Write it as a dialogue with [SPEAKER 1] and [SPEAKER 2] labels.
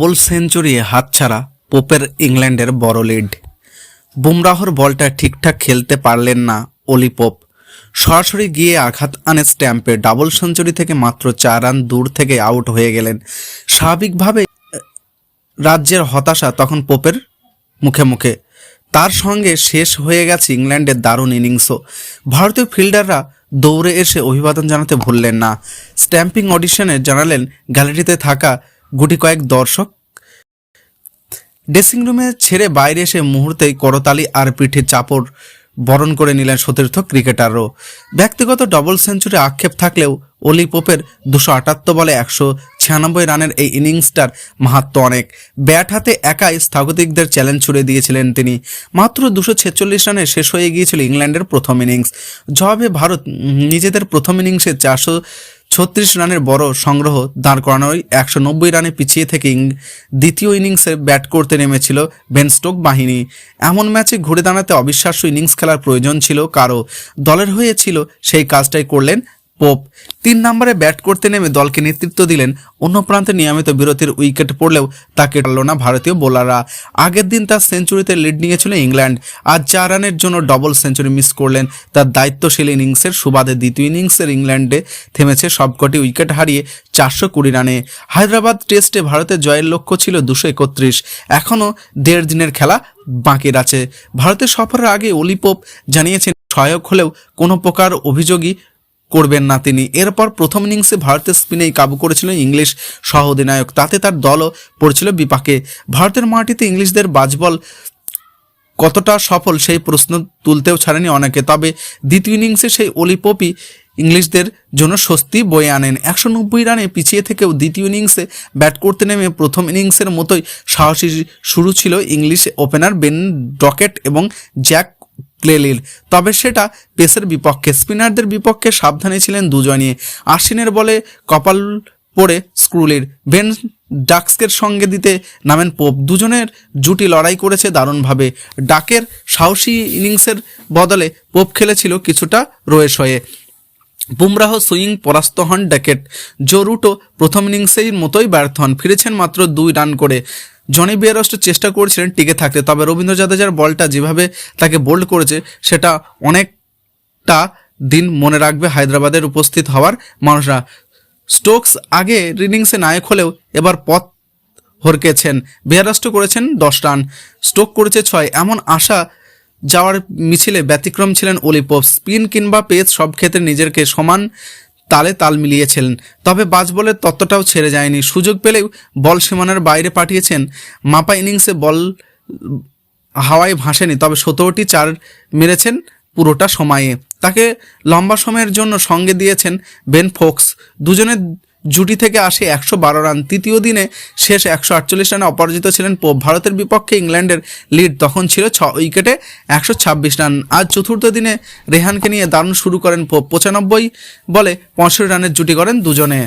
[SPEAKER 1] বোল century হাতছাড়া পোপের ইংল্যান্ডের বড় লিড বুমরাহর বলটা ঠিকঠাক খেলতে পারলেন না অলি পোপ। সরাসরি গিয়ে আঘাত আনে স্ট্যাম্পে। ডাবল সেঞ্চুরি থেকে মাত্র চার রান দূর থেকে আউট হয়ে গেলেন। স্বাভাবিকভাবে রাজ্যের হতাশা তখন পোপের মুখে মুখে। তার সঙ্গে শেষ হয়ে গেছে ইংল্যান্ডের দারুণ ইনিংসও। ভারতীয় ফিল্ডাররা দৌড়ে এসে অভিবাদন জানাতে ভুললেন না। স্ট্যাম্পিং অডিশনে জানালেন, গ্যালারিতে থাকা গুটি কয়েক দর্শক। ড্রেসিং রুমে ছেড়ে বাইরে এসে মুহূর্তেই করতালি আর পিঠে চাপড় বরণ করে নিলেন সতীর্থ ক্রিকেটারও। ব্যক্তিগত ডবল সেঞ্চুরি আক্ষেপ থাকলেও অলি পোপের দুশো আটাত্তর বলে একশো ছিয়ানব্বই রানের এই ইনিংসটার মাহাত্ম অনেক। ব্যাট হাতে একাই স্থাগতিকদের চ্যালেঞ্জ ছুড়ে দিয়েছিলেন তিনি। মাত্র দুশো ছেচল্লিশ রানে শেষ হয়ে গিয়েছিল ইংল্যান্ডের প্রথম ইনিংস। জবাবে ভারত নিজেদের প্রথম ইনিংসে চারশো ছত্রিশ রানের বড় সংগ্রহ দাঁড় করানোই একশো নব্বই রানে পিছিয়ে থেকে দ্বিতীয় ইনিংসে ব্যাট করতে নেমেছিল বেনস্টোক বাহিনী। এমন ম্যাচে ঘুরে দাঁড়াতে অবিশ্বাস্য ইনিংস খেলার প্রয়োজন ছিল কারও। দলের হয়েছিল সেই কাজটাই করলেন পোপ। তিন নম্বরে ব্যাট করতে নেমে দলকে নেতৃত্ব দিলেন অন্য প্রান্তে নিয়মিত বিরতির উইকেট পড়লেও তাকে টানল না ভারতীয় বোলাররা। আগের দিন তার সেঞ্চুরিতে লিড নিয়েছিল ইংল্যান্ড আজ চার রানের জন্য ডবল সেঞ্চুরি মিস করলেন তার দায়িত্বশীল ইনিংসের সুবাদে দ্বিতীয় ইনিংসের ইংল্যান্ডে থেমেছে সবকটি উইকেট হারিয়ে চারশো কুড়ি রানে। হায়দ্রাবাদ টেস্টে ভারতের জয়ের লক্ষ্য ছিল দুশো একত্রিশ। এখনও দেড় দিনের খেলা বাকি আছে। ভারতের সফরের আগে অলিপোপ জানিয়েছেন, সহায়ক হলেও কোনো প্রকার অভিযোগই করবেন না তিনি। এরপর প্রথম ইনিংসে ভারতের স্পিনেই কাবু করেছিলেন ইংলিশ সহ অধিনায়ক তাতে তার দলও পড়েছিল বিপাকে। ভারতের মাটিতে ইংলিশদের বাজবল কতটা সফল সেই প্রশ্ন তুলতেও ছাড়েনি অনেকে। তবে দ্বিতীয় ইনিংসে সেই অলিপপি ইংলিশদের জন্য স্বস্তি বয়ে আনেন। একশো নব্বই রানে পিছিয়ে থেকেও দ্বিতীয় ইনিংসে ব্যাট করতে নেমে প্রথম ইনিংসের মতোই সাহসী শুরু ছিল ইংলিশ ওপেনার বেন ডকেট এবং জ্যাক ক্লেলির তবে সেটা পেসের বিপক্ষে, স্পিনারদের বিপক্ষে সাবধানে ছিলেন দুজনই। আশ্বিনের বলে কপাল পড়ে স্ক্রুলির বেন ডাক্সকের সঙ্গে দিতে নামেন পোপ। দুজনের জুটি লড়াই করেছে দারুণভাবে। ডাকের সাহসী ইনিংসের বদলে পোপ খেলেছিল কিছুটা রয়েস হয়ে বুমরাহ সুইং পরাস্ত হন ড্যাকেট জো রুটো প্রথম ইনিংসের মতোই ব্যর্থ হন। ফিরেছেন মাত্র দুই রান করে। জনি বিয়ারস্ট চেষ্টা করেছিলেন টিকে থাকতে, তবে রবীন্দ্র জাদেজার বলটা যেভাবে তাকে বোল্ড করেছে, সেটা অনেকটা দিন মনে রাখবে হায়দ্রাবাদের উপস্থিত হওয়ার মানুষরা। স্টোকস আগে ইনিংসে নায়ক হলেও এবার পথ হরকেছেন। বিয়ারাস্ট করেছেন দশ রান স্টোক করেছে ছয়। এমন আশা যাওয়ার মিছিলে ব্যতিক্রম ছিলেন অলিপপ স্পিন কিংবা পেস সব ক্ষেত্রে নিজেকে সমান তালে তাল মিলিয়েছিলেন। তবে বাজবলের তত্ত্বটাও ছেড়ে যায়নি। সুযোগ পেলেও বল সীমানার বাইরে পাঠিয়েছেন। মাপা ইনিংসে বল হাওয়ায় ভাসেনি, তবে সতেরোটি চার মেরেছেন পুরোটা সময়ে। তাকে লম্বা সময়ের জন্য সঙ্গে দিয়েছেন বেন ফোক্স। দুজনের জুটি থেকে আসে একশো বারো রান। তৃতীয় দিনে শেষ একশো আটচল্লিশ রানে অপরাজিত ছিলেন পোপ ভারতের বিপক্ষে ইংল্যান্ডের লিড। তখন ছিল ছ উইকেটে একশো ছাব্বিশ রান। আজ চতুর্থ দিনে রেহানকে নিয়ে দারুণ শুরু করেন পোপ পঁচানব্বই বলে পঁয়ষট্টি রানের জুটি করেন দুজনে।